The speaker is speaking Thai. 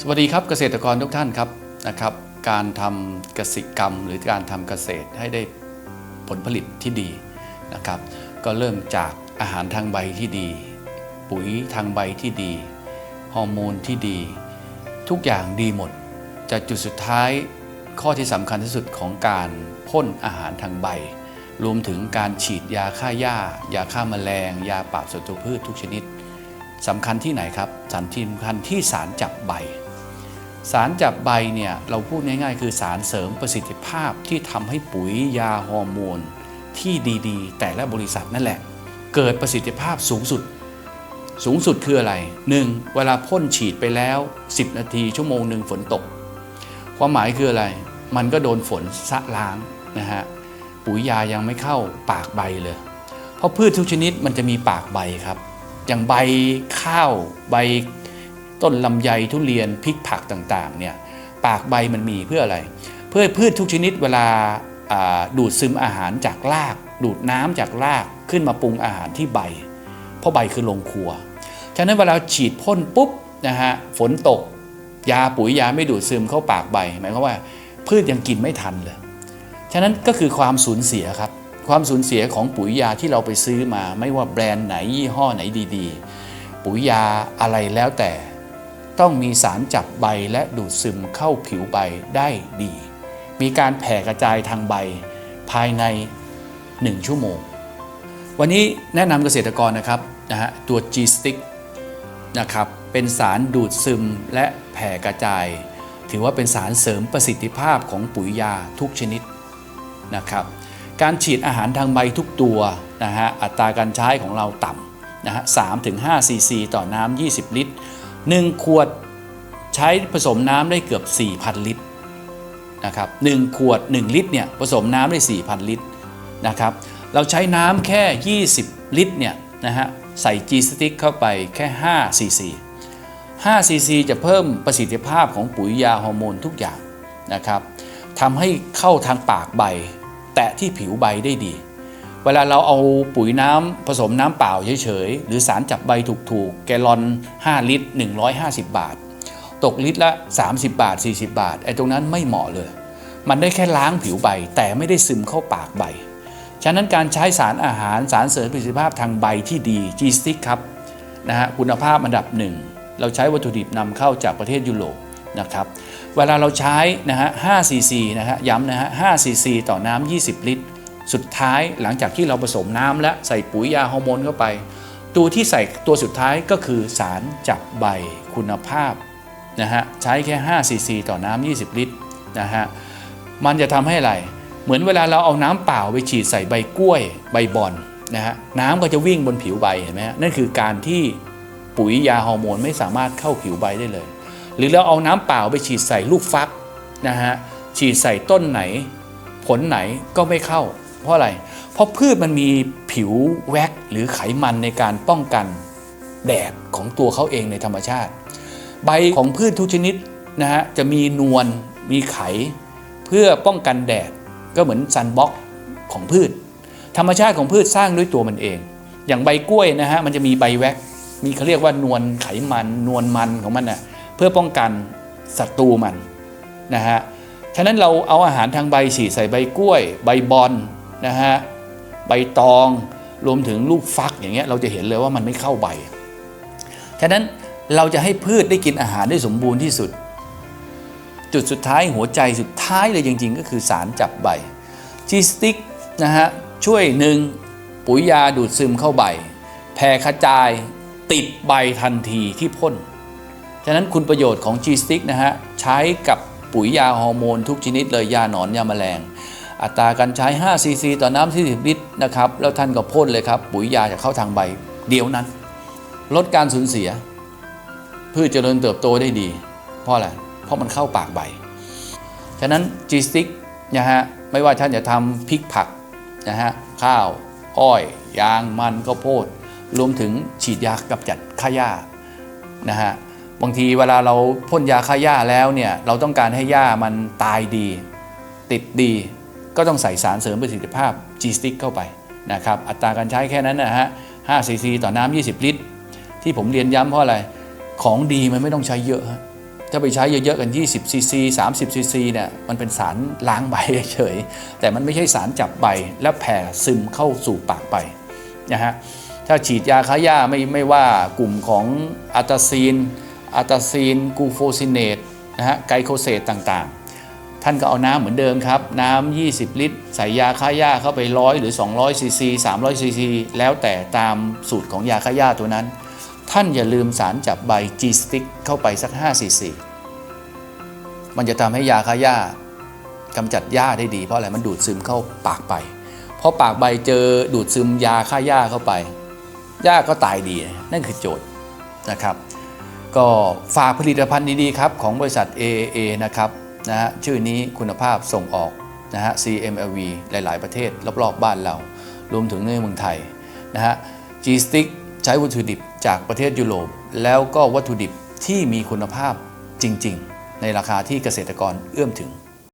สวัสดีครับเกษตรกรทุกท่านครับนะครับ การทำเกษตรกรรม หรือการทำเกษตรให้ได้ผลผลิตที่ดีนะครับ ก็เริ่มจากอาหารทางใบที่ดี ปุ๋ยทางใบที่ดีฮอร์โมนที่ดี ทุกอย่างดีหมดจากจุดสุดท้ายข้อที่สำคัญที่สุดของการพ่นอาหารทางใบ รวมถึงการฉีดยาฆ่าหญ้า ยาฆ่าแมลง ยาปราบศัตรูพืชทุกชนิด สำคัญที่ไหนครับสำคัญที่สารจับใบ สารจับใบเนี่ยเราพูดง่ายๆ คือสารเสริมประสิทธิภาพที่ทำให้ปุ๋ยยาฮอร์โมน ที่ดีๆ แต่ละบริษัทนั่นแหละ เกิดประสิทธิภาพสูงสุด สูงสุดคืออะไร 1. เวลาพ่นฉีดไปแล้ว 10 นาทีชั่วโมงหนึ่งฝนตก ความหมายคืออะไร มันก็โดนฝนสะล้างนะฮะปุ๋ยยายังไม่เข้าปากใบเลย เพราะพืชทุกชนิดมันจะมีปากใบครับ อย่างใบข้าวใบต้นลำไยทุเรียนพริกผักต่างๆเนี่ยปากใบมันมีเพื่ออะไร เพื่อพืชทุกชนิดเวลาดูดซึมอาหารจากราก ดูดน้ำจากรากขึ้นมาปรุงอาหารที่ใบ เพราะใบคือโรงครัว ฉะนั้นเวลาฉีดพ่นปุ๊บนะฮะฝนตก ยาปุ๋ยยาไม่ดูดซึมเข้าปากใบหมายความว่าพืชยังกินไม่ทันเลย ฉะนั้นก็คือความสูญเสียครับ ความสูญเสียของปุ๋ยยาที่เราไปซื้อมา ไม่ว่าแบรนด์ไหนยี่ห้อไหนดีๆ ปุ๋ยยาอะไรแล้วแต่ ต้องมีสารจับใบและดูดซึมเข้าผิวใบได้ดี มีการแผ่กระจายทางใบภายใน 1 ชั่วโมง วันนี้แนะนำเกษตรกรนะครับนะฮะตัว G Stick นะครับเป็นสารดูดซึมและแผ่กระจาย ถือว่าเป็นสารเสริมประสิทธิภาพของปุ๋ยยาทุกชนิดนะครับ การฉีดอาหารทางใบทุกตัวนะฮะอัตราการใช้ของเราต่ำนะฮะ3-5ซีซีต่อน้ำ20 ลิตร 1 ขวดใช้ผสมน้ำได้เกือบ 4,000 ลิตรนะครับ1ขวด 1 ลิตรเนี่ยผสมน้ำได้ 4,000 ลิตรนะครับเราใช้น้ำแค่ 20 ลิตรเนี่ยนะฮะใส่ G Stick เข้าไปแค่5ซีซี5ซีซีจะเพิ่มประสิทธิภาพของปุ๋ยยาฮอร์โมนทุกอย่างนะครับทำให้เข้าทางปากใบ แตะที่ผิวใบได้ดี เวลาเราเอาปุ๋ยน้ำผสมน้ำเปล่าเฉยๆ หรือสารจับใบถูกๆ แกลลอน 5 ลิตร 150 บาท ตกลิตรละ 30 บาท 40 บาท ไอ้ตรงนั้นไม่เหมาะเลย มันได้แค่ล้างผิวใบ แต่ไม่ได้ซึมเข้าปากใบ ฉะนั้นการใช้สารอาหารสารเสริมประสิทธิภาพทางใบที่ดี G Stick ครับนะฮะคุณภาพอันดับหนึ่งเราใช้วัตถุดิบนำเข้าจากประเทศยุโรปนะครับ เวลาเราใช้นะฮะ5ซีซีนะฮะย้ำนะฮะ5ซีซีต่อน้ำ 20 ลิตร สุดท้ายหลังจากที่เราผสมน้ำและใส่ปุ๋ยยาฮอร์โมนเข้าไป ตัวที่ใส่ตัวสุดท้ายก็คือสารจับใบคุณภาพนะฮะใช้แค่5ซีซีต่อน้ำ 20 ลิตรนะฮะมันจะทำให้อะไร เหมือนเวลาเราเอาน้ำเปล่าไปฉีดใส่ใบกล้วยใบบอนนะฮะน้ำก็จะวิ่งบนผิวใบเห็นไหมฮะนั่นคือการที่ปุ๋ยยาฮอร์โมนไม่สามารถเข้าผิวใบได้เลย หรือเราเอาน้ำเปล่าไปฉีดใส่ลูกฟักนะฮะฉีดใส่ต้นไหน ผลไหนก็ไม่เข้า เพราะอะไร เพราะพืชมันมีผิวแว็กหรือไขมันในการป้องกันแดดของตัวเขาเองในธรรมชาติ ใบของพืชทุกชนิดนะฮะจะมีนวลมีไข เพื่อป้องกันแดดก็เหมือนซันบ็อกของพืช ธรรมชาติของพืชสร้างด้วยตัวมันเอง อย่างใบกล้วยนะฮะมันจะมีใบแว็กมีเขาเรียกว่านวลไขมันนวลมันของมันนะ่ะ พื่อป้องกันศัตรูมันนะฮะฉะนั้นเราเอาอาหารทางใบฉีดใส่ใบกล้วย ใบบอนนะฮะใบตองรวมถึงลูกฟักอย่างเงี้ยเราจะเห็นเลยว่ามันไม่เข้าใบ ฉะนั้นเราจะให้พืชได้กินอาหารได้สมบูรณ์ที่สุด จุดสุดท้ายหัวใจสุดท้ายเลยจริง ๆ ก็คือสารจับใบ G Stick นะฮะช่วยหนึ่งปุ๋ยยาดูดซึมเข้าใบแผ่กระจายติดใบทันทีที่พ่น ฉะนั้นคุณประโยชน์ของ G Stick นะฮะใช้กับปุ๋ยยาฮอร์โมนทุกชนิดเลยยาหนอนยาแมลง อัตราการใช้ 5 ซีซีต่อน้ำ40ลิตรนะครับแล้วท่านก็พ่นเลยครับ ปุ๋ยยาจะเข้าทางใบ เดียวนั้น ลดการสูญเสียพืชเจริญเติบโตได้ดี เพราะอะไร เพราะมันเข้าปากใบ ฉะนั้น G Stick นะฮะไม่ว่าท่านจะทำพริกผักนะฮะข้าว อ้อย ยางมันข้าวโพด รวมถึงฉีดยากำจัดฆ่าหญ้านะฮะ บางทีเวลาเราพ่นยาฆ่าหญ้าแล้วเนี่ยเราต้องการให้หญ้ามันตายดี ติดดี ก็ต้องใส่สารเสริมประสิทธิภาพ G Stick เข้าไปนะครับอัตราการใช้แค่นั้นนะฮะ5ซีซีต่อน้ำ20 ลิตร ที่ผมเรียนย้ำเพราะอะไร ของดีมันไม่ต้องใช้เยอะถ้าไปใช้เยอะๆกัน 20ซีซี30ซีซีเนี่ยมันเป็นสารล้างใบเฉยแต่มันไม่ใช่สารจับใบและแผ่ซึมเข้าสู่ปากใบนะฮะถ้าฉีดยาฆ่าหญ้าไม่ไม่ว่ากลุ่มของอัตาซีน อัตาซีนกูโฟซินเนตนะฮะไกโคเซตต่างๆ ท่านก็เอาน้ำเหมือนเดิมครับ น้ำ 20 ลิตร ใส่ยาฆ่าหญ้าเข้าไป 100 หรือ 200ซีซี300ซีซีแล้วแต่ตามสูตรของยาฆ่าหญ้าตัวนั้น ท่านอย่าลืมสารจับใบ G stick เข้าไปสัก5ซีซีมันจะทำให้ยาฆ่าหญ้ากำจัดหญ้าได้ดี เพราะอะไรมันดูดซึมเข้าปากใบพอปากใบเจอดูดซึมยาฆ่าหญ้าเข้าไปหญ้าก็ตายดี นั่นคือโจทย์นะครับ ก็ฝากผลิตภัณฑ์ดีๆครับของบริษัท AAA นะครับนะฮะชื่อนี้คุณภาพส่งออกนะฮะ CMLV หลาย ๆ ประเทศรอบๆบ้านเรา รวมถึงในเมืองไทยนะฮะ G Stick ใช้วัตถุดิบจากประเทศยุโรป แล้วก็วัตถุดิบที่มีคุณภาพจริง ๆ ในราคาที่เกษตรกรเอื้อมถึง